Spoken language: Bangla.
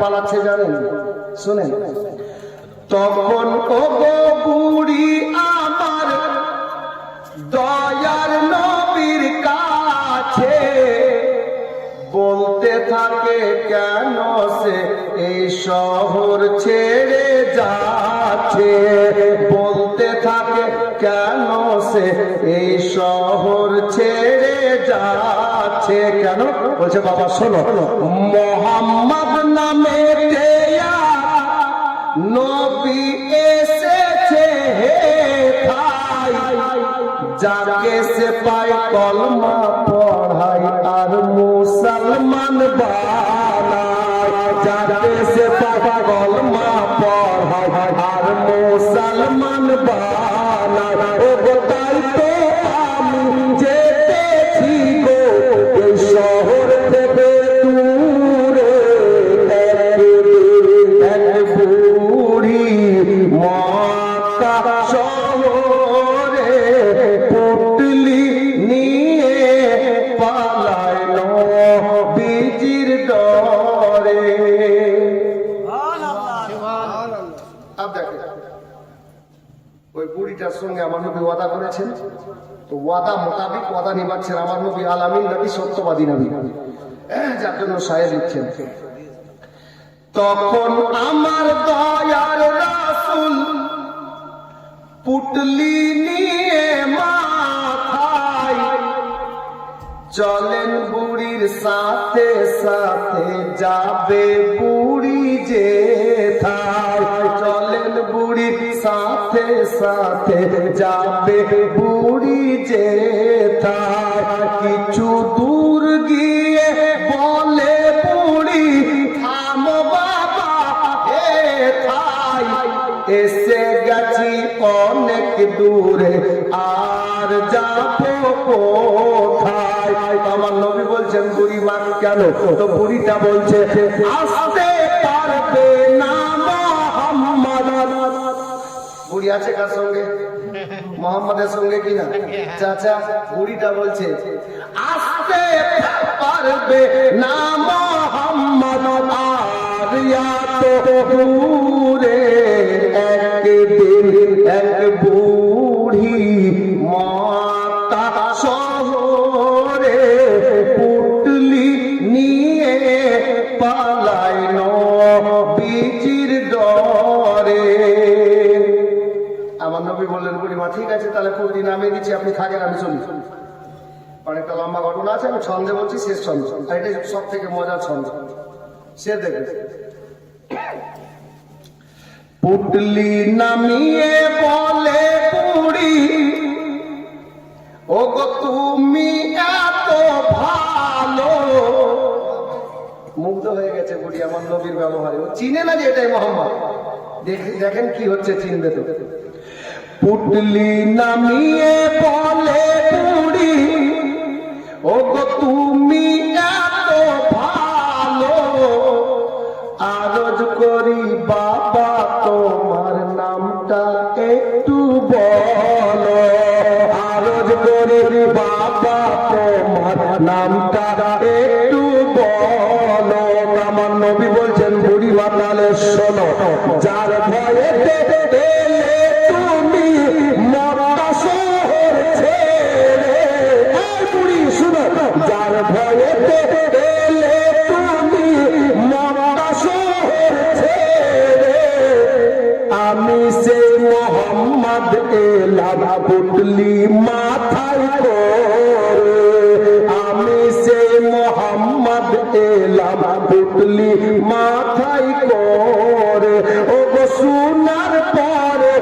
পালাচ্ছে জানেন? শুনেন। তখন ও বুড়ি আমার দয়ার নবীর কাছে বলতে থাকে, কেন সে এই শহর ছেড়ে যাচ্ছে? বলতে থাকে, কেন সে এই শহর ছেড়ে যাচ্ছে? কেন? বলছে বাবা শোনো মোহাম্মদ নামে মুসলমান বানায় যাকে সে আব দেখেন ওই বুড়িটার সঙ্গে আমার নবী ওয়াদা করেছেন। তো ওয়াদা ওয়াদা নিবাচ্ছেন আমার নবী আলামিন নবী সত্যবাদী নবী। যার জন্য সাহেব তখন আমার দয়ার রাসুল পুটলি নিয়ে মাথায় চলেন বুড়ির সাথে সাথে যাবে বুড়ি যে সাথে যাবে বুড়ি যে থায় কিছু দূর গিয়ে বলে, বুড়ি, থামো বাবা থাই। এসে গেছি অনেক দূরে, আর যাব কোথায়? আমার নবী বলছেন, বুড়ি মা কেন? তো বুড়িটা বলছে আসতে আছে কার সঙ্গে? মোহাম্মদের সঙ্গে কিনা চাচা, বুড়িটা বলছে, আসতে পারবে না মোহাম্মদ আর তো দূরে একদিন এক বুড়িমা ঠিক আছে, তাহলে পুরী নামিয়ে দিচ্ছি, আপনি থাকেন, আমি চলি। অনেকটা লম্বা ঘটনা আছে, আমি ছন্দে বলছি, শেষ ছন্দ। আর এটা সব থেকে মজার ছন্দ। সে দেখে পুটলি নামিয়ে বলে বুড়ি ও গো তুমি এত ভালো। মুগ্ধ হয়ে গেছে বুড়ি আমার নবীর ব্যবহারে। ও চিনে না যে এটাই মোহাম্মদ। দেখ- দেখেন কি হচ্ছে চিনবে তো। পুটলি নামিয়ে বলে বুড়ি ও গো তুমি এত ভালো, আরজ করি বাবা তোমার নামটা একটু বলো। আরজ করি বাবা তোমার নামটা একটু বলো। আমার নবী বলছেন, বুড়ি মাতালে শোনো, যার ভয়েতে লাভা পুটলি মাথায় করে। আমি সে মোহাম্মদ এ লাভা পুটলি মাথায় করে। ও সোনার পরে